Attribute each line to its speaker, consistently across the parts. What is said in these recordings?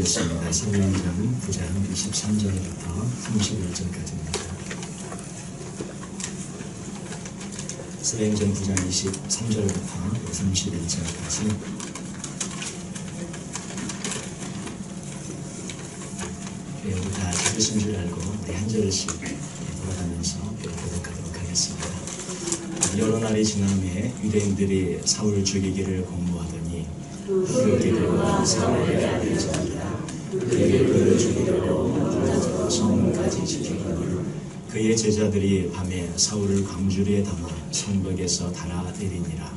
Speaker 1: 였습니다. 사도행전 9장 23절부터 31절까지입니다. 사도행전 9장 23절부터 31절까지 여러분 다 들으신 줄 알고 우리 한 절씩 돌아가면서 교독하도록 하겠습니다. 여러 날이 지남에 유대인들이 사울을 죽이기를 공모하더니 그들과 사울의 아들 자기라 그에게 그를 죽이려고 만들어서 성문까지 지키거늘 그의 제자들이 밤에 사울을 광주리에 담아 성벽에서 달아 내리니라.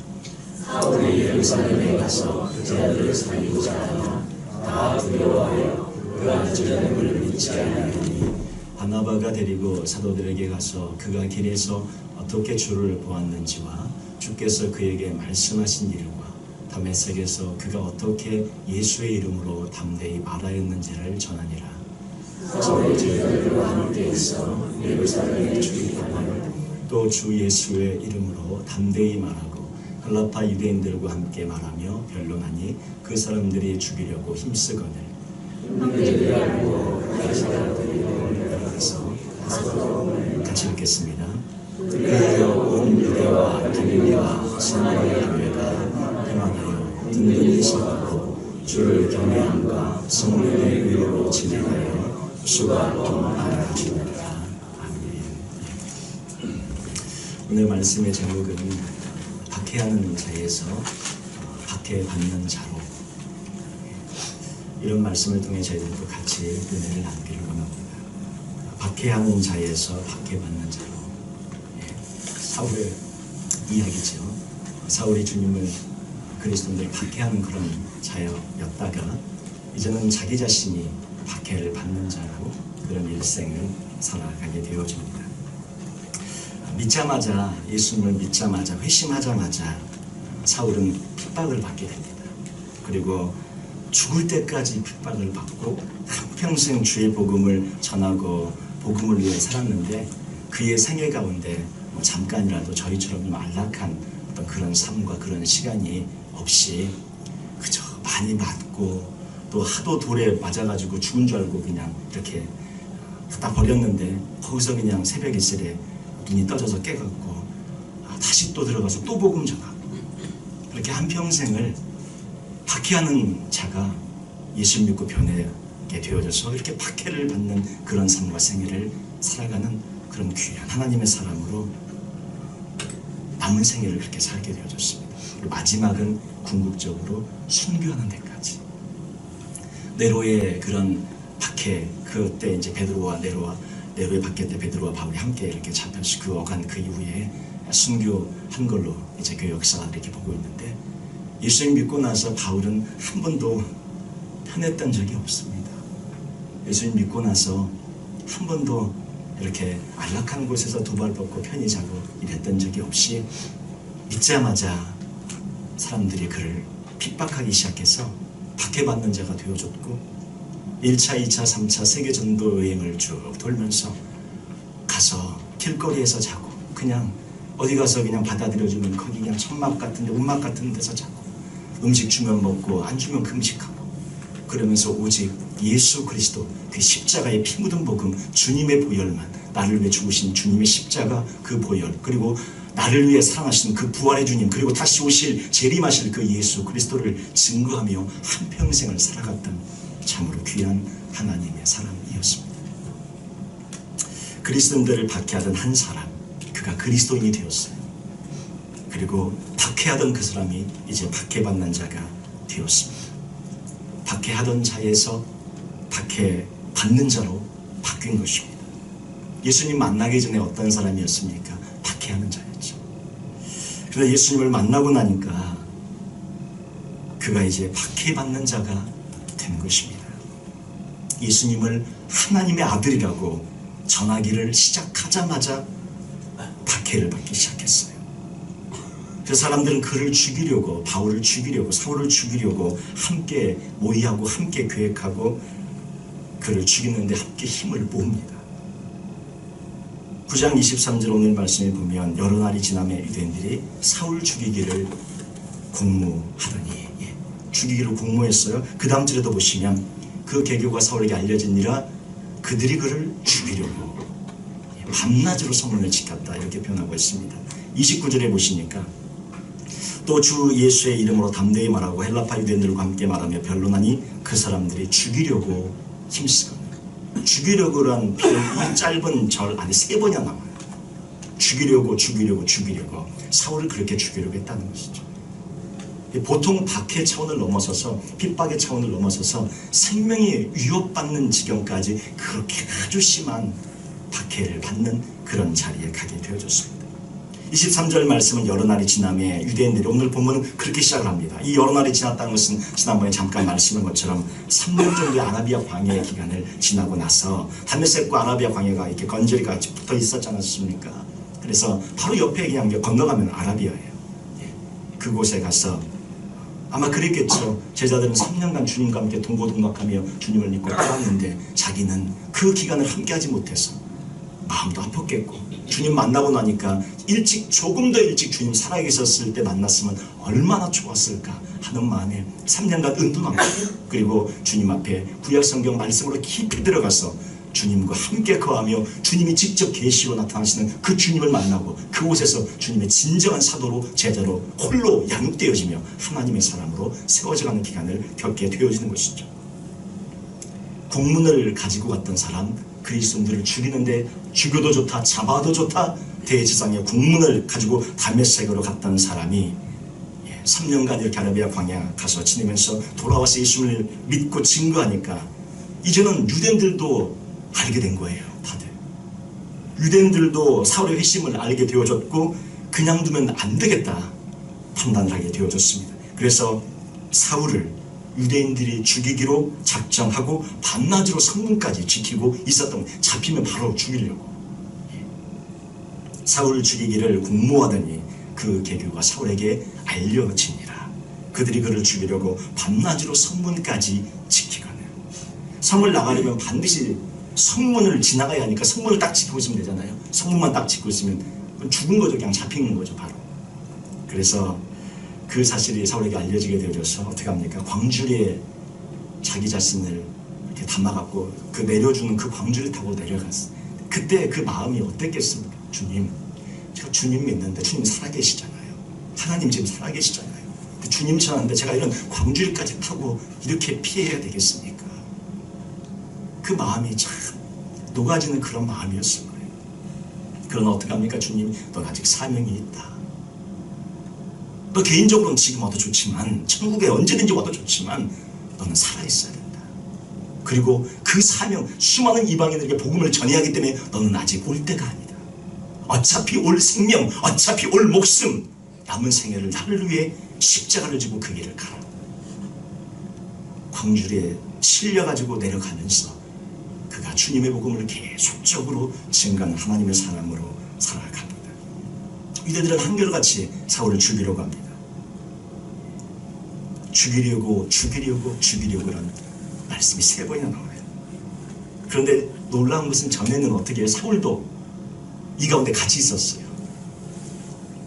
Speaker 1: 사울이 예루살렘에 가서 그 아들을 살리고자 하나 다 두려워하여 그 안전함을 믿지 아니하니 바나바가 데리고 사도들에게 가서 그가 길에서 어떻게 주를 보았는지와 주께서 그에게 말씀하신 일과 다메섹에서 그가 어떻게 예수의 이름으로 담대히 말하였는지를 전하니라. 사울의 제자들과 함께 있어 예루살렘에 주의하며 또주 예수의 이름으로 담대히 말하고 갈라파 유대인들과 함께 말하며 변론하니 그 사람들이 죽이려고 힘쓰거늘 같이 읽겠습니다. 그리하여 온 유대와 갈릴리와 사마리아 서고 주를 경외함과 성령의 위로로 진행하여 수가 더 많아지니라. 아멘. 오늘 말씀의 제목은 박해하는 자에서 박해받는 자로 이런 말씀을 통해 저희들도 같이 은혜를 나누기를 원합니다. 박해하는 자에서 박해받는 자로 예, 사울의 이야기죠. 사울이 주님을 그리스도인들 박해하는 그런 자였다가 이제는 자기 자신이 박해를 받는 자로 그런 일생을 살아가게 되어집니다. 믿자마자 예수님을 믿자마자 회심하자마자 사울은 핍박을 받게 됩니다. 그리고 죽을 때까지 핍박을 받고 한평생 주의 복음을 전하고 복음을 위해 살았는데 그의 생애 가운데 뭐 잠깐이라도 저희처럼 좀 안락한 어떤 그런 삶과 그런 시간이 없이 그저 많이 맞고 또 하도 돌에 맞아가지고 죽은 줄 알고 그냥 이렇게 다 버렸는데 거기서 그냥 새벽 이슬에 눈이 떠져서 깨갖고 아, 다시 또 들어가서 또 복음 전하고 그렇게 한평생을 박해하는 자가 예수 믿고 변하게 되어져서 이렇게 박해를 받는 그런 삶과 생애를 살아가는 그런 귀한 하나님의 사람으로 남은 생애를 그렇게 살게 되어졌습니다. 마지막은 궁극적으로 순교하는 데까지 네로의 그런 박해 그때 이제 베드로와 네로와 네로의 박해 때 베드로와 바울이 함께 이렇게 잡혀서 그 어간 그 이후에 순교한 걸로 이제 그 역사가 이렇게 보고 있는데 예수님 믿고 나서 바울은 한 번도 편했던 적이 없습니다. 예수님 믿고 나서 한 번도 이렇게 안락한 곳에서 두 발 뻗고 편히 자고 이랬던 적이 없이 믿자마자 사람들이 그를 핍박하기 시작해서 박해받는 자가 되어줬고 1차, 2차, 3차 세계 전도 여행을 쭉 돌면서 가서 길거리에서 자고 그냥 어디 가서 그냥 받아들여주면 거기 그냥 천막 같은 데 운막 같은 데서 자고 음식 주면 먹고 안 주면 금식하고 그러면서 오직 예수 그리스도 그 십자가의 피 묻은 복음 주님의 보혈만 나를 위해 죽으신 주님의 십자가 그 보혈 그리고 나를 위해 사랑하신 그 부활의 주님 그리고 다시 오실 재림하실 그 예수 그리스도를 증거하며 한평생을 살아갔던 참으로 귀한 하나님의 사람이었습니다. 그리스도인들을 박해하던 한 사람 그가 그리스도인이 되었어요. 그리고 박해하던 그 사람이 이제 박해받는 자가 되었습니다. 박해하던 자에서 박해받는 자로 바뀐 것입니다. 예수님 만나기 전에 어떤 사람이었습니까? 박해하는 자였죠. 그러나 예수님을 만나고 나니까 그가 이제 박해받는 자가 된 것입니다. 예수님을 하나님의 아들이라고 전하기를 시작하자마자 박해를 받기 시작했어요. 그 사람들은 그를 죽이려고 바울을 죽이려고 사울을 죽이려고 함께 모의하고 함께 계획하고 그를 죽이는데 함께 힘을 모읍니다. 9장 23절 오늘 말씀에 보면 여러 날이 지남에 유대인들이 사울 죽이기를 공모하더니 예, 죽이기를 공모했어요. 그 다음 절에도 보시면 그 계교가 사울에게 알려지니라 그들이 그를 죽이려고 밤낮으로 성문을 지켰다 이렇게 표현하고 있습니다. 29절에 보시니까 또 주 예수의 이름으로 담대히 말하고 헬라파 유대인들과 함께 말하며 변론하니 그 사람들이 죽이려고 힘쓰고 죽이려고란 표현이 이 짧은 절 안에 세 번이나 나와요. 죽이려고 죽이려고 죽이려고 사울을 그렇게 죽이려고 했다는 것이죠. 보통 박해 차원을 넘어서서 핍박의 차원을 넘어서서 생명이 위협받는 지경까지 그렇게 아주 심한 박해를 받는 그런 자리에 가게 되어졌습니다. 23절 말씀은 여러 날이 지남에 유대인들이 오늘 보면 그렇게 시작을 합니다. 이 여러 날이 지났다는 것은 지난번에 잠깐 말씀한 것처럼 3년 정도의 아라비아 광야의 기간을 지나고 나서 담메색과 아라비아 광야가 이렇게 건절이 같이 붙어 있었지 않았습니까? 그래서 바로 옆에 그냥 건너가면 아라비아예요. 예. 그곳에 가서 아마 그랬겠죠. 제자들은 3년간 주님과 함께 동고동락하며 주님을 믿고 따랐는데 자기는 그 기간을 함께하지 못해서 마음도 아팠겠고 주님 만나고 나니까 일찍 조금 더 일찍 주님 살아계셨을 때 만났으면 얼마나 좋았을까 하는 마음에 3년간 은둔하고 그리고 주님 앞에 구약 성경 말씀으로 깊이 들어가서 주님과 함께 거하며 주님이 직접 계시로 나타나시는 그 주님을 만나고 그곳에서 주님의 진정한 사도로 제자로 홀로 양육되어지며 하나님의 사람으로 세워져가는 기간을 겪게 되어지는 것이죠. 국문을 가지고 갔던 사람 그리스도인들을 죽이는데 죽여도 좋다 잡아도 좋다 대지상의 국문을 가지고 다메섹으로 갔던 사람이 3년간 이렇게 아라비아 광야 가서 지내면서 돌아와서 예수님을 믿고 증거하니까 이제는 유대인들도 알게 된 거예요 다들. 유대인들도 사울의 회심을 알게 되어졌고 그냥 두면 안 되겠다 판단을 하게 되어졌습니다. 그래서 사울을 유대인들이 죽이기로 작정하고 밤낮으로 성문까지 지키고 있었던 잡히면 바로 죽이려고. 예. 사울을 죽이기를 공모하더니 그 계교가 사울에게 알려지니라. 그들이 그를 죽이려고 밤낮으로 성문까지 지키거늘. 성을 나가려면 반드시 성문을 지나가야 하니까 성문을 딱 지키고 있으면 되잖아요. 성문만 딱 지키고 있으면 죽은 거죠. 그냥 잡히는 거죠 바로. 그래서 그 사실이 사울에게 알려지게 되어져서 어떻게 합니까? 광주리에 자기 자신을 이렇게 담아갖고 그 내려주는 그 광주를 타고 내려갔어. 그때 그 마음이 어땠겠습니까? 주님, 제가 주님 믿는데 주님 살아계시잖아요. 하나님 지금 살아계시잖아요. 주님 전하는데 제가 이런 광주리까지 타고 이렇게 피해야 되겠습니까? 그 마음이 참 녹아지는 그런 마음이었을 거예요. 그러나 어떻게 합니까? 주님, 넌 아직 사명이 있다. 너 개인적으로는 지금 와도 좋지만 천국에 언제든지 와도 좋지만 너는 살아있어야 된다. 그리고 그 사명 수많은 이방인에게 복음을 전해야 하기 때문에 너는 아직 올 때가 아니다. 어차피 올 생명 어차피 올 목숨 남은 생애를 나를 위해 십자가를 지고 그 길을 가라. 광주리에 실려가지고 내려가면서 그가 주님의 복음을 계속적으로 증가하는 하나님의 사람으로 살아갑니다. 유대들은 한결같이 사울을 죽이려고 합니다. 죽이려고 죽이려고 죽이려고라는 말씀이 세 번이나 나와요. 그런데 놀라운 것은 전에는 어떻게 사울도 이 가운데 같이 있었어요.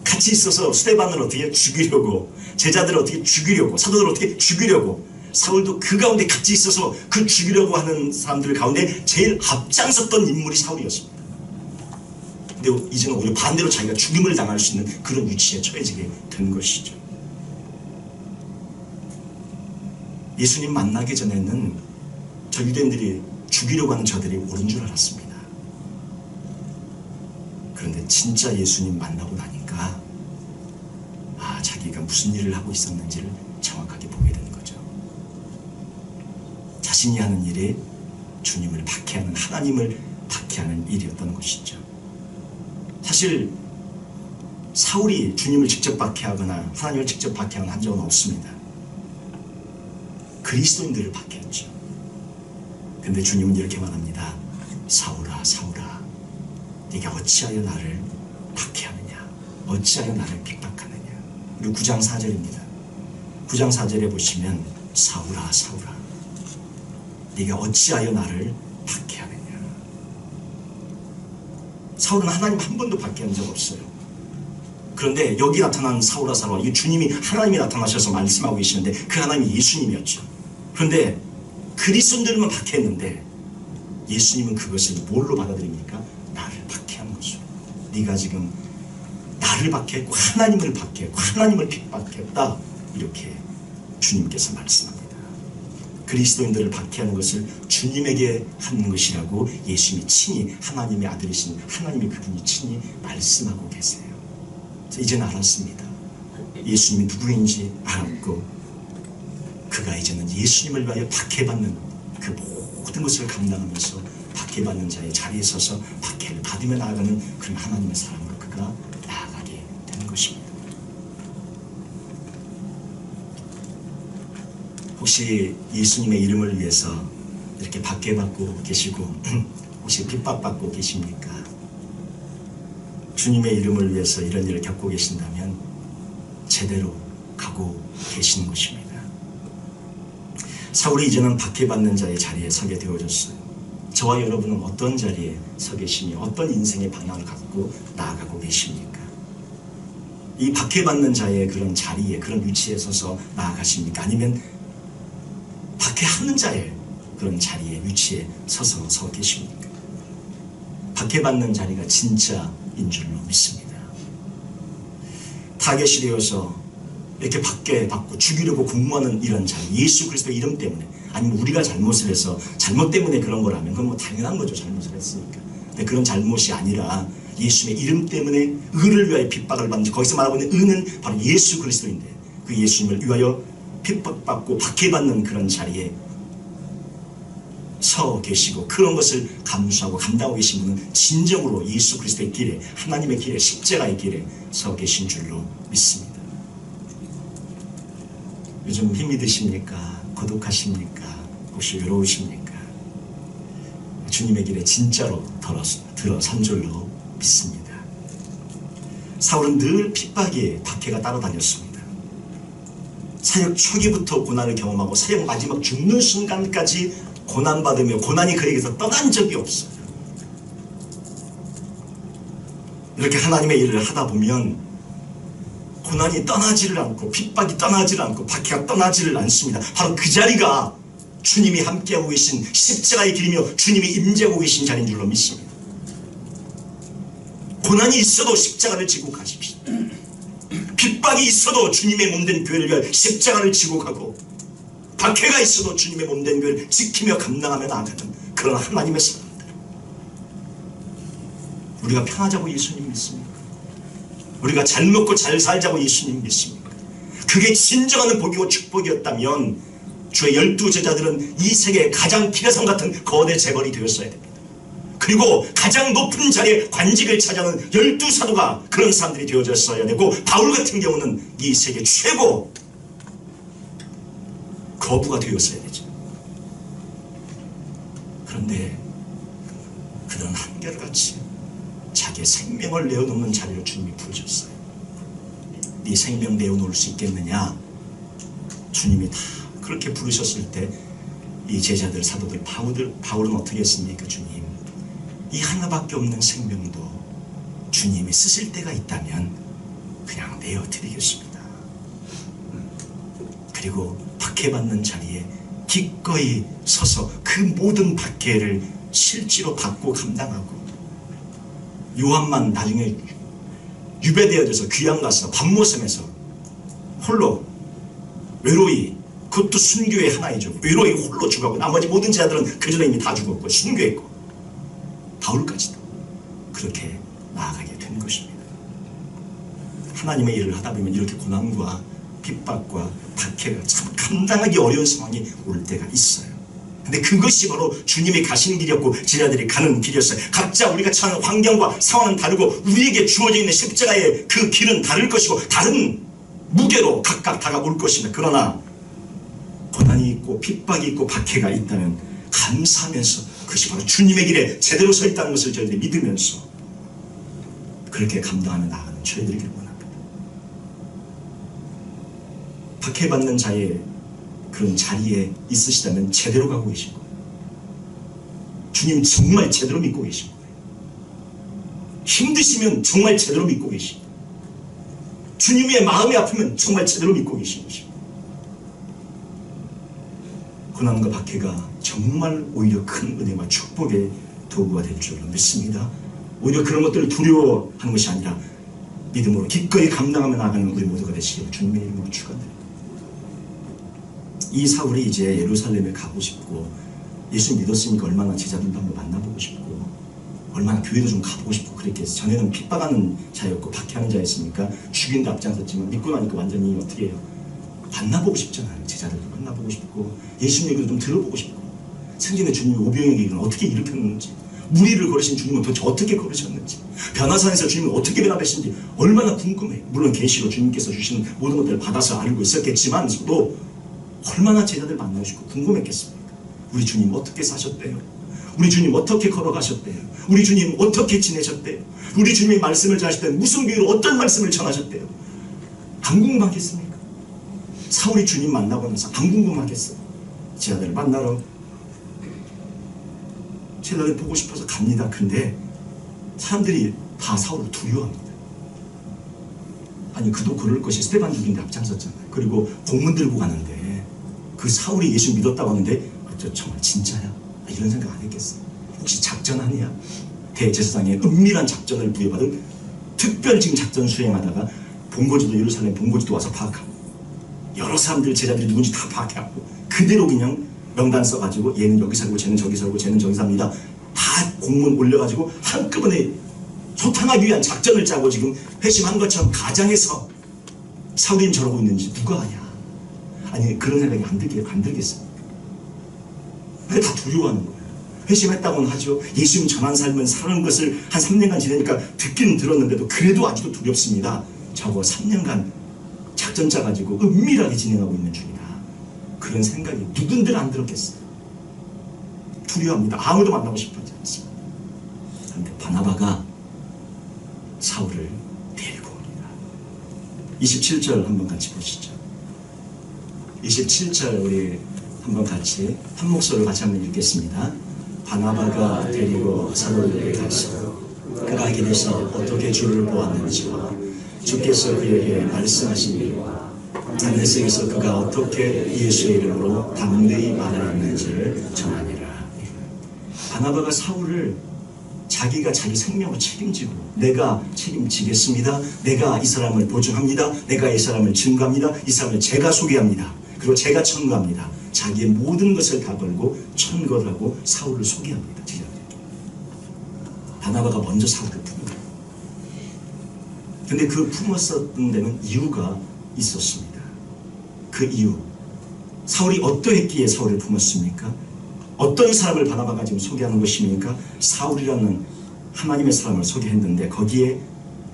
Speaker 1: 같이 있어서 수레반을 어떻게 죽이려고 제자들을 어떻게 죽이려고 사도들을 어떻게 죽이려고 사울도 그 가운데 같이 있어서 그 죽이려고 하는 사람들 가운데 제일 앞장섰던 인물이 사울이었습니다. 근데 이제는 오히려 반대로 자기가 죽임을 당할 수 있는 그런 위치에 처해지게 된 것이죠. 예수님 만나기 전에는 저 유대인들이 죽이려고 하는 저들이 옳은 줄 알았습니다. 그런데 진짜 예수님 만나고 나니까 아 자기가 무슨 일을 하고 있었는지를 정확하게 보게 되는 거죠. 자신이 하는 일이 주님을 박해하는 하나님을 박해하는 일이었던 것이죠. 사실 사울이 주님을 직접 박해하거나 하나님을 직접 박해하거나 한 적은 없습니다. 그리스도인들을 박해했죠. 근데 주님은 이렇게 말합니다. 사울아 사울아 네가 어찌하여 나를 박해하느냐 어찌하여 나를 핍박하느냐 우리 9장 4절입니다. 9장 4절에 보시면 사울아 사울아 네가 어찌하여 나를 박해하느냐 사울은 하나님 한 번도 박해한 적 없어요. 그런데 여기 나타난 사울아 사울아 이 주님이 하나님이 나타나셔서 말씀하고 계시는데 그 하나님이 예수님이었죠. 그런데 그리스도인들만 박해했는데 예수님은 그것을 뭘로 받아들입니까? 나를 박해한 것으로. 네가 지금 나를 박해했고 하나님을 박해했고 하나님을 핍박했다. 이렇게 주님께서 말씀합니다. 그리스도인들을 박해하는 것을 주님에게 하는 것이라고 예수님이 친히 하나님의 아들이신 하나님의 그분이 친히 말씀하고 계세요. 그래서 이제는 알았습니다. 예수님이 누구인지 알았고 그가 이제는 예수님을 위하여 박해받는 그 모든 것을 감당하면서 박해받는 자의 자리에 서서 박해를 받으며 나아가는 그런 하나님의 사람으로 그가 나아가게 되는 것입니다. 혹시 예수님의 이름을 위해서 이렇게 박해받고 계시고 혹시 핍박받고 계십니까? 주님의 이름을 위해서 이런 일을 겪고 계신다면 제대로 가고 계시는 것입니다. 사울이 이제는 박해받는 자의 자리에 서게 되어졌어요. 저와 여러분은 어떤 자리에 서 계시며 어떤 인생의 방향을 갖고 나아가고 계십니까? 이 박해받는 자의 그런 자리에 그런 위치에 서서 나아가십니까? 아니면 박해하는 자의 그런 자리에 위치에 서서 서 계십니까? 박해받는 자리가 진짜인 줄로 믿습니다. 타겟이 되어서 이렇게 박해받고 죽이려고 공모하는 이런 자리 예수 그리스도 이름 때문에 아니면 우리가 잘못을 해서 잘못 때문에 그런 거라면 그건 뭐 당연한 거죠 잘못을 했으니까 근데 그런 잘못이 아니라 예수의 이름 때문에 의를 위하여 핍박을 받는 거기서 말하고 있는 의는 바로 예수 그리스도인데 그 예수님을 위하여 핍박받고 박해받는 그런 자리에 서 계시고 그런 것을 감수하고 감당하고 계신 분은 진정으로 예수 그리스도의 길에 하나님의 길에 십자가의 길에 서 계신 줄로 믿습니다. 요즘 힘이 드십니까? 고독하십니까? 혹시 외로우십니까? 주님의 길에 진짜로 들어선 줄로 믿습니다. 사울은 늘 핍박에 박해가 따라다녔습니다. 사역 초기부터 고난을 경험하고 사역 마지막 죽는 순간까지 고난받으며 고난이 그에게서 떠난 적이 없어요. 이렇게 하나님의 일을 하다 보면 고난이 떠나지를 않고 핍박이 떠나지를 않고 박해가 떠나지를 않습니다. 바로 그 자리가 주님이 함께하고 계신 십자가의 길이며 주님이 임재하고 계신 자리인 줄로 믿습니다. 고난이 있어도 십자가를 지고 가십시오. 핍박이 있어도 주님의 몸된 교회를 위하여 십자가를 지고 가고 박해가 있어도 주님의 몸된 교회를 지키며 감당하며 나아가는 그런 하나님의 사람들. 우리가 편하자고 예수님 믿습니까? 우리가 잘 먹고 잘 살자고 예수님 믿습니까? 그게 진정한 복이고 축복이었다면 주의 열두 제자들은 이 세계의 가장 기가성 같은 거대 재벌이 되었어야 됩니다. 그리고 가장 높은 자리에 관직을 차지하는 열두 사도가 그런 사람들이 되어졌어야 되고 바울 같은 경우는 이 세계 최고 거부가 되었어야 되죠. 그런데 그는 한결같이 자기의 생명을 내어놓는 자리를 주님이 부르셨어요. 네 생명 내어놓을 수 있겠느냐? 주님이 다 그렇게 부르셨을 때 이 제자들 사도들 바울들 바울은 어떻게 했습니까 주님? 이 하나밖에 없는 생명도 주님이 쓰실 때가 있다면 그냥 내어 드리겠습니다. 그리고 박해받는 자리에 기꺼이 서서 그 모든 박해를 실제로 받고 감당하고 요한만 나중에 유배되어져서 귀양 가서 밤모섬에서 홀로 외로이 그것도 순교의 하나이죠. 외로이 홀로 죽었고 나머지 모든 자들은 그 전에 이미 다 죽었고 순교했고 바울까지도 그렇게 나아가게 된 것입니다. 하나님의 일을 하다 보면 이렇게 고난과 핍박과 박해가 참 감당하기 어려운 상황이 올 때가 있어요. 근데 그것이 바로 주님이 가시는 길이었고 제자들이 가는 길이었어요. 각자 우리가 처한 환경과 상황은 다르고 우리에게 주어져 있는 십자가의 그 길은 다를 것이고 다른 무게로 각각 다가올 것입니다. 그러나 고난이 있고 핍박이 있고 박해가 있다면 감사하면서 그것이 바로 주님의 길에 제대로 서 있다는 것을 저희들이 믿으면서 그렇게 감당하며 나가는 저희들에게 원합니다. 박해받는 자의 그런 자리에 있으시다면 제대로 가고 계신 거예요. 주님 정말 제대로 믿고 계신 거예요. 힘드시면 정말 제대로 믿고 계신 거예요. 주님의 마음이 아프면 정말 제대로 믿고 계신 것입니다. 고난과 박해가 정말 오히려 큰 은혜와 축복의 도구가 될 줄로 믿습니다. 오히려 그런 것들을 두려워하는 것이 아니라 믿음으로 기꺼이 감당하며 나가는 우리 모두가 되시기를 주님의 이름으로 축원드립니다. 이 사울이 이제 예루살렘에 가고 싶고 예수 믿었으니까 얼마나 제자들도 한번 만나보고 싶고 얼마나 교회도 좀 가보고 싶고 그렇게 해서 전에는 핍박하는 자였고 박해하는 자였으니까 죽인다 앞장섰지만 믿고 나니까 완전히 어떻게 해요? 만나보고 싶잖아요. 제자들도 만나보고 싶고 예수님 얘기도 좀 들어보고 싶고. 생전에 주님이 오병의 길을 어떻게 일으켰는지 무리를 걸으신 주님은 도대체 어떻게 걸으셨는지 변화산에서 주님은 어떻게 변화되신지 얼마나 궁금해. 물론 계시로 주님께서 주신 모든 것들을 받아서 알고 있었겠지만 또 얼마나 제자들 만나고 싶고 궁금했겠습니까? 우리 주님 어떻게 사셨대요? 우리 주님 어떻게 걸어가셨대요? 우리 주님 어떻게 지내셨대요? 우리 주님이 말씀을 전하실 때 무슨 비유로 어떤 말씀을 전하셨대요? 안 궁금하겠습니까 사울이 주님 만나고 나서 안 궁금하겠어요 제자들을 만나러 제자들 보고 싶어서 갑니다. 근데 사람들이 다 사울을 두려워합니다. 아니 그도 그럴 것이 스테반 죽인데 앞장섰잖아요. 그리고 공문 들고 가는데 그 사울이 예수 믿었다고 하는데 아, 저 정말 진짜야? 아, 이런 생각 안 했겠어. 혹시 작전 아니야? 대제사장의 은밀한 작전을 부여받은 특별 지금 작전 수행하다가 본거지도 예루살렘 본거지도 와서 파악하고 여러 사람들 제자들이 누군지 다 파악해갖고 그대로 그냥 명단 써가지고 얘는 여기 살고 쟤는 저기 살고 쟤는 저기 삽니다. 다 공문 올려가지고 한꺼번에 소탕하기 위한 작전을 짜고 지금 회심한 것처럼 가장해서 사울이 저러고 있는지 누가 아냐? 아니 그런 생각이 안 들게 안 들겠습니까? 근데 다 두려워하는 거예요. 회심했다고는 하죠. 예수님 전한 삶은 사는 것을 한 3년간 지내니까 듣긴 들었는데도 그래도 아직도 두렵습니다. 저거 3년간 작전 짜가지고 은밀하게 진행하고 있는 중이다. 그런 생각이 누군들 안 들었겠어요. 두려워합니다. 아무도 만나고 싶어하지 않습니다. 그런데 바나바가 사울을 데리고 옵니다. 27절 한번 같이 보시죠. 27절 우리 한번 같이 한 목소리로 같이 한번 읽겠습니다. 바나바가 데리고 사울에게 가서 그가 길에서 어떻게 주를 보았는지와 주께서 그에게 말씀하신 일과 담에색에서 그가 어떻게 예수의 이름으로 담대히 말하였는지를 전하니라. 바나바가 사울을 자기가 자기 생명을 책임지고 내가 책임지겠습니다. 내가 이 사람을 보증합니다. 내가 이 사람을 증거합니다. 이 사람을 제가 소개합니다. 그리고 제가 천거합니다. 자기의 모든 것을 다 걸고 천거를 하고 사울을 소개합니다. 바나바가 먼저 사울을. 근데 그 품었었던 데는 이유가 있었습니다. 그 이유. 사울이 어떠했기에 사울을 품었습니까? 어떤 사람을 바나바가 지금 소개하는 것입니까? 사울이라는 하나님의 사람을 소개했는데 거기에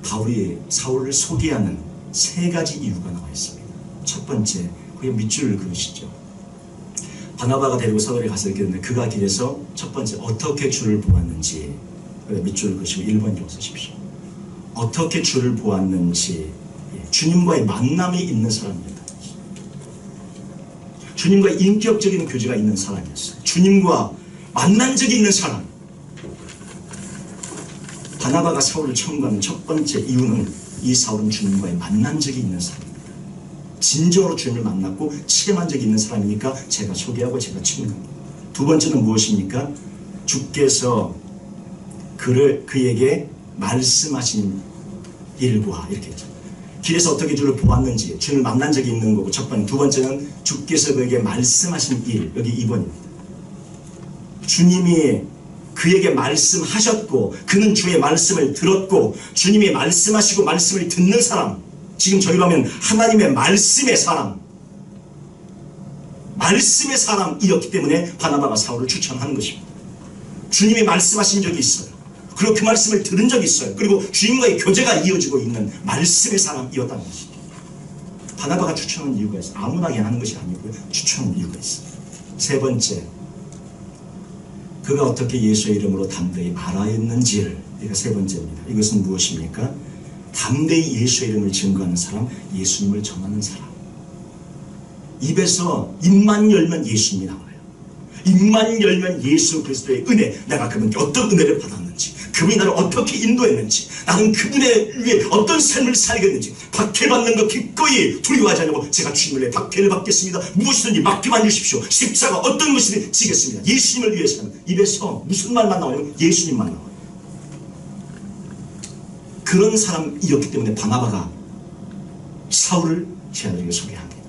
Speaker 1: 바울이 사울을 소개하는 세 가지 이유가 나와 있습니다. 첫 번째, 그게 밑줄을 그으시죠. 바나바가 데리고 사울에 갔을 때는 그가 길에서 첫 번째 어떻게 주를 보았는지 밑줄을 그으시고 1번 좀 쓰십시오. 어떻게 주를 보았는지 예, 주님과의 만남이 있는 사람입니다. 주님과 인격적인 교제가 있는 사람이었어요. 주님과 만난 적이 있는 사람. 바나바가 사울을 청구하는 첫 번째 이유는 이 사울은 주님과의 만난 적이 있는 사람입니다. 진정으로 주님을 만났고 체험한 적이 있는 사람이니까 제가 소개하고 제가 친구합니다. 두 번째는 무엇입니까? 주께서 그를 그에게 말씀하신 일과 이렇게 했죠. 길에서 어떻게 주를 보았는지 주를 만난 적이 있는 거고 첫 번째 두 번째는 주께서 그에게 말씀하신 일 여기 2번입니다. 주님이 그에게 말씀하셨고 그는 주의 말씀을 들었고 주님이 말씀하시고 말씀을 듣는 사람 지금 저희로 하면 하나님의 말씀의 사람 말씀의 사람이었기 때문에 바나바가 사울을 추천하는 것입니다. 주님이 말씀하신 적이 있어요. 그리고 그 말씀을 들은 적이 있어요. 그리고 주님과의 교제가 이어지고 있는 말씀의 사람이었다는 것이죠. 바나바가 추천한 이유가 있어요. 아무나 그냥 하는 것이 아니고요. 추천한 이유가 있어요. 세 번째, 그가 어떻게 예수의 이름으로 담대히 말하였는지를 이가 세 번째입니다. 이것은 무엇입니까? 담대히 예수의 이름을 증거하는 사람, 예수님을 전하는 사람. 입에서 입만 열면 예수님이 나와요. 입만 열면 예수 그리스도의 은혜, 내가 그분께 어떤 은혜를 받았는지, 그분이 나를 어떻게 인도했는지 나는 그분의 위해 어떤 삶을 살겠는지 박해받는 것 기꺼이 두려워하지 않고 제가 주님을 위해 박해를 받겠습니다. 무엇이든지 맡겨만 주십시오. 십자가 어떤 것이든 지겠습니다. 예수님을 위해서는 입에서 무슨 말만 나와요 예수님만 나와요. 그런 사람이었기 때문에 바나바가 사울을 제 아들에게 소개합니다.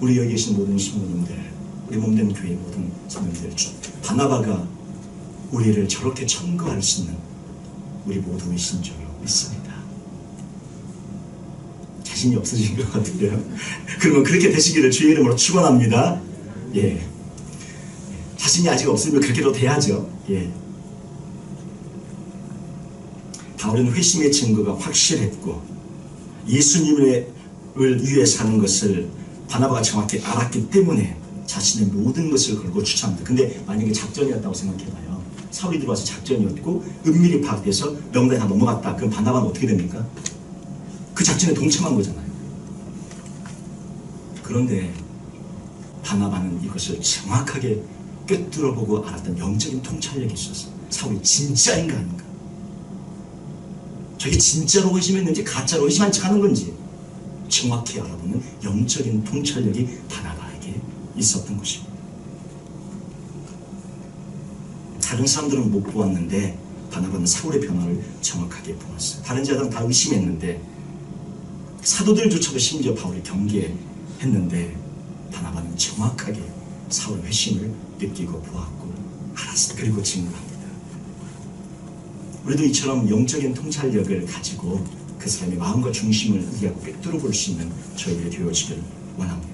Speaker 1: 우리 여기 계신 모든 신부님들, 우리 몸된 교회 모든 성도님들 중 바나바가 우리를 저렇게 청거할 수 있는 우리 모두이신 줄로 믿습니다. 자신이 없으신 것 같은데요. 그러면 그렇게 되시기를 주의 이름으로 축원합니다. 예. 자신이 아직 없으면 그렇게도 돼야죠. 예. 바울은 회심의 증거가 확실했고 예수님을 위해 사는 것을 바나바가 정확히 알았기 때문에 자신의 모든 것을 걸고 추천합니다. 근데 만약에 작전이었다고 생각해봐요. 사울이 들어와서 작전이었고 은밀히 파악돼서 명단에 다 넘어갔다. 그럼 바나바는 어떻게 됩니까? 그 작전에 동참한 거잖아요. 그런데 바나바는 이것을 정확하게 꿰뚫어보고 알았던 영적인 통찰력이 있었어. 사울이 진짜인가 아닌가? 저게 진짜로 의심했는지 가짜로 의심한 척 하는 건지 정확히 알아보는 영적인 통찰력이 바나바에게 있었던 것입니다. 다른 사람들은 못 보았는데 바나바는 사울의 변화를 정확하게 보았어요. 다른 자들은 다 의심했는데 사도들조차도 심지어 바울을 경계했는데 바나바는 정확하게 사울의 회심을 느끼고 보았고 알았어. 그리고 증거합니다. 우리도 이처럼 영적인 통찰력을 가지고 그 사람의 마음과 중심을 이해하고 꿰뚫어 볼 수 있는 저희들이 되어지길 원합니다.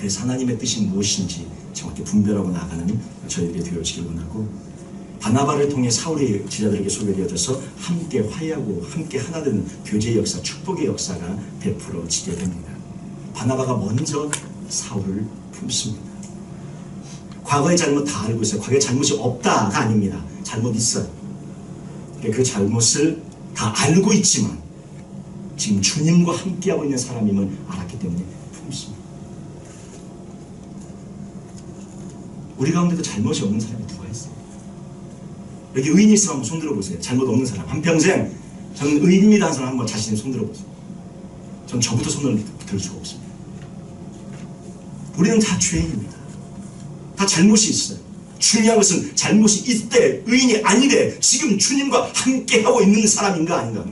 Speaker 1: 그래서 하나님의 뜻이 무엇인지 정확히 분별하고 나가는 저희들이 되어지길 원하고 바나바를 통해 사울의 제자들에게 소개되어져서 함께 화해하고 함께 하나 되는 교제의 역사, 축복의 역사가 베풀어지게 됩니다. 바나바가 먼저 사울을 품습니다. 과거의 잘못 다 알고 있어요. 과거에 잘못이 없다가 아닙니다. 잘못 있어요. 그 잘못을 다 알고 있지만 지금 주님과 함께하고 있는 사람임을 알았기 때문에 품습니다. 우리 가운데도 잘못이 없는 사람이 누가 있어요? 여기 의인이 있으면 한번 손들어 보세요. 잘못 없는 사람. 한평생 저는 의인입니다 하는 사람 한번 자신의 손들어 보세요. 전 저부터 손을 들 수가 없습니다. 우리는 다 죄인입니다. 다 잘못이 있어요. 중요한 것은 잘못이 있대 의인이 아니래 지금 주님과 함께하고 있는 사람인가 아닌가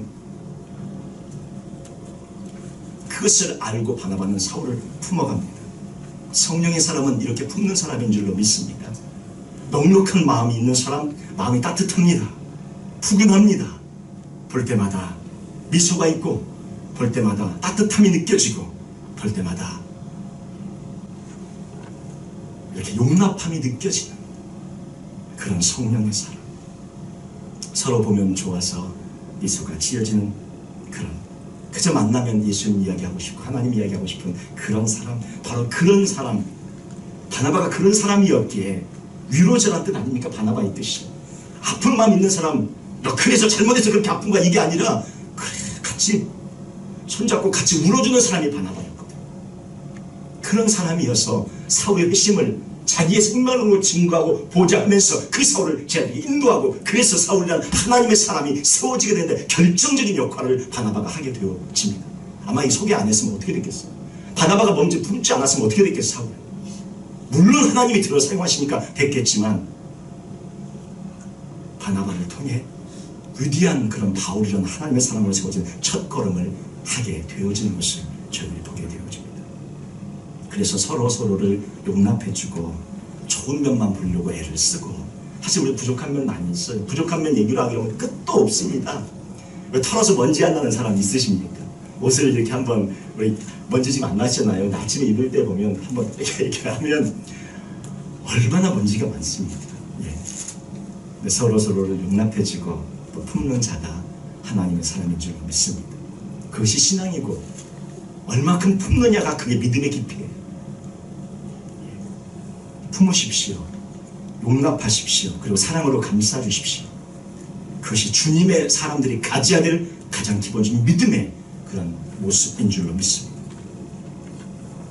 Speaker 1: 그것을 알고 바나바는 사울을 품어갑니다 성령의 사람은 이렇게 품는 사람인 줄로 믿습니다. 넉넉한 마음이 있는 사람 마음이 따뜻합니다. 푸근합니다. 볼 때마다 미소가 있고 볼 때마다 따뜻함이 느껴지고 볼 때마다 이렇게 용납함이 느껴지는 그런 성령의 사람. 서로 보면 좋아서 미소가 지어지는 그런 그저 만나면 예수님 이야기하고 싶고 하나님 이야기하고 싶은 그런 사람 바로 그런 사람. 바나바가 그런 사람이었기에 위로자란 뜻 아닙니까? 바나바의 뜻이. 아픈 마음 있는 사람. 너 그래서 잘못해서 그렇게 아픈 거야. 이게 아니라 그래 같이 손잡고 같이 울어주는 사람이 바나바였거든. 그런 사람이어서 사울의 회심을 자기의 생명으로 증거하고 보좌하면서 그 사울을 제자들이 인도하고 그래서 사울이라는 하나님의 사람이 세워지게 되는데 결정적인 역할을 바나바가 하게 되어집니다. 아마 이 소개 안 했으면 어떻게 됐겠어요? 바나바가 먼저 품지 않았으면 어떻게 됐겠어요? 사울. 물론 하나님이 들어 사용하시니까 됐겠지만 바나바를 통해 위대한 그런 바울이라는 하나님의 사람으로 세워진 첫 걸음을 하게 되어지는 것을 저희들이 보게 되어집니다. 그래서 서로 서로를 용납해주고 좋은 면만 보려고 애를 쓰고 사실 우리 부족한 면 많이 있어요. 부족한 면 얘기를 하면 끝도 없습니다. 왜 털어서 먼지 안 나는 사람 있으십니까? 옷을 이렇게 한번 우리 먼지 지금 안 나시잖아요. 아침에 입을 때 보면 한번 이렇게, 하면 얼마나 먼지가 많습니까? 예. 서로 서로를 용납해주고 또 품는 자가 하나님의 사람인 줄 믿습니다. 그것이 신앙이고 얼마큼 품느냐가 그게 믿음의 깊이에요. 품으십시오. 용납하십시오. 그리고 사랑으로 감싸 주십시오. 그것이 주님의 사람들이 가져야 될 가장 기본적인 믿음의 그런 모습인 줄로 믿습니다.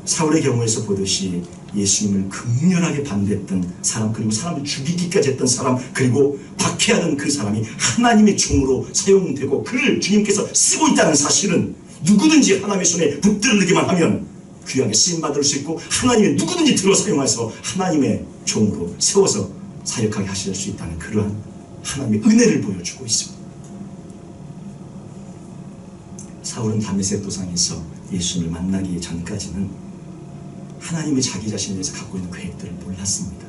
Speaker 1: 사울의 경우에서 보듯이 예수님을 극렬하게 반대했던 사람 그리고 사람을 죽이기까지 했던 사람 그리고 박해하던 그 사람이 하나님의 종으로 사용되고 그를 주님께서 쓰고 있다는 사실은 누구든지 하나님의 손에 붙들리기만 하면 귀하게 쓰임받을 수 있고 하나님의 누구든지 들어 사용해서 하나님의 종으로 세워서 사역하게 하실 수 있다는 그러한 하나님의 은혜를 보여주고 있습니다. 사울은 다메섹 도상에서 예수님을 만나기 전까지는 하나님이 자기 자신에 대해서 갖고 있는 계획들을 몰랐습니다.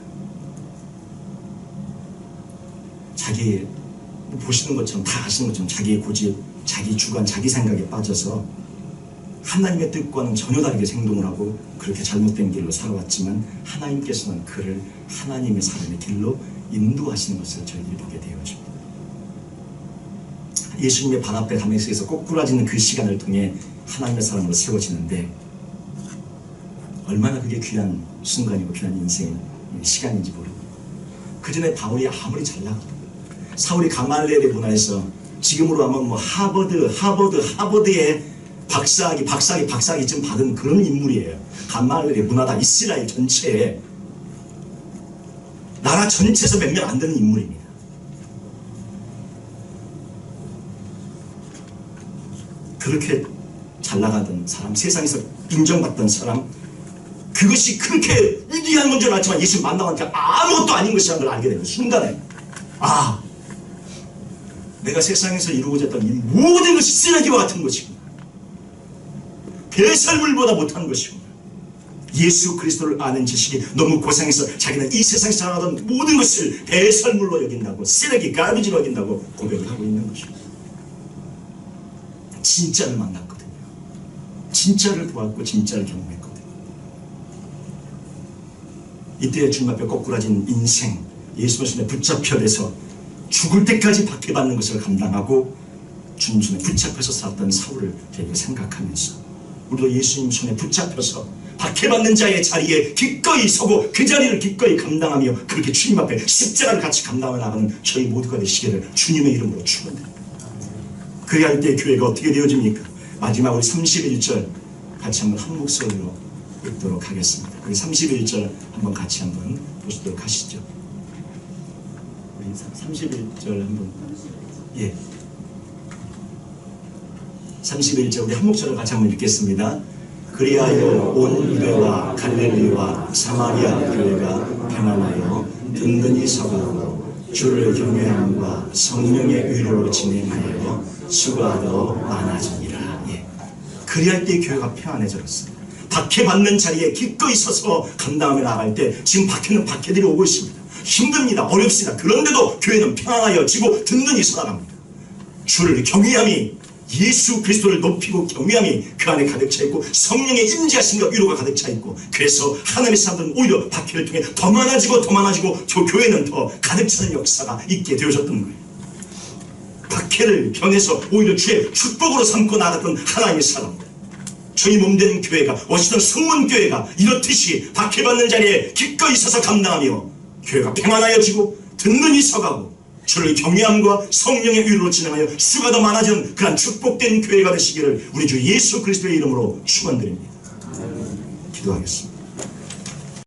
Speaker 1: 자기 뭐 보시는 것처럼 다 아시는 것처럼 자기의 고집, 자기 주관, 자기 생각에 빠져서 하나님의 뜻과는 전혀 다르게 행동을 하고 그렇게 잘못된 길로 살아왔지만 하나님께서는 그를 하나님의 사람의 길로 인도하시는 것을 저희들이 보게 되어집니다. 예수님의 발 앞에 다메섹에서 꼬꾸라지는 그 시간을 통해 하나님의 사람으로 세워지는데 얼마나 그게 귀한 순간이고 귀한 인생 시간인지 모릅니다. 그 전에 바울이 아무리 잘 나가도 사울이 가말레의 문화에서 지금으로 하면 뭐 하버드, 하버드, 하버드의 박사학위, 박사학위, 박사학위쯤 받은 그런 인물이에요. 가말레의 문화다 이스라엘 전체에 나라 전체에서 몇 명 안 되는 인물입니다. 그렇게 잘 나가던 사람, 세상에서 인정받던 사람, 그것이 그렇게 위대한 건줄 알았지만 예수 만나니까 아무것도 아닌 것이라는 걸 알게 되는 순간에 아 내가 세상에서 이루고자 했던 이 모든 것이 쓰레기와 같은 것이구나 배설물보다 못한 것이구나 예수 그리스도를 아는 지식이 너무 고생해서 자기는 이 세상에서 살아가던 모든 것을 배설물로 여긴다고 쓰레기 가비지로 여긴다고 고백을 하고 있는 것입니다. 진짜를 만났거든요. 진짜를 보았고 진짜를 경험했거든요. 이때 주님 앞에 꼬꾸라진 인생 예수의 손에 붙잡혀서 죽을 때까지 박해받는 것을 감당하고 손에 붙잡혀서 살았던 사울을 저희가 생각하면서 우리도 예수님 손에 붙잡혀서 박해받는 자의 자리에 기꺼이 서고 그 자리를 기꺼이 감당하며 그렇게 주님 앞에 십자가를 같이 감당해 나가는 저희 모두가 되시기를 주님의 이름으로 축원드립니다. 그리할 때 교회가 어떻게 되어집니까? 마지막 우리 31절 같이 한번 한 목소리로 읽도록 하겠습니다. 우리 31절 한번 같이 한번 보시도록 하시죠. 우리 31절 한번 예. 31절 우리 한 목소리로 같이 한번 읽겠습니다. 그리하여 온 유대와 갈릴리와 사마리아 교회가 평안하여 든든히 서가고 주를 경외함과 성령의 위로로 진행하여 수가 더 많아지니라. 예. 그리할 때 교회가 평안해졌습니다. 박해받는 자리에 기꺼이 서서 감당하며 나갈 때 지금 박해는 박해들이 오고 있습니다. 힘듭니다. 어렵습니다. 그런데도 교회는 평안하여 지고 든든히 살아갑니다. 주를 경외함이 예수 그리스도를 높이고 경외함이 그 안에 가득 차 있고 성령의 임재하심과 위로가 가득 차 있고 그래서 하나님의 사람들은 오히려 박해를 통해 더 많아지고 더 많아지고 저 교회는 더 가득 차는 역사가 있게 되어졌던 거예요. 박해를 변해서 오히려 주의 축복으로 삼고 나갔던 하나님의 사람들 저희 몸되는 교회가 워싱턴 성문교회가 이렇듯이 박해받는 자리에 기꺼이 서서 감당하며 교회가 평안하여지고 든든히 서가고 주를 경외함과 성령의 위로로 진행하여 수가 더 많아지는 그런 축복된 교회가 되시기를 우리 주 예수 그리스도의 이름으로 축원드립니다. 기도하겠습니다.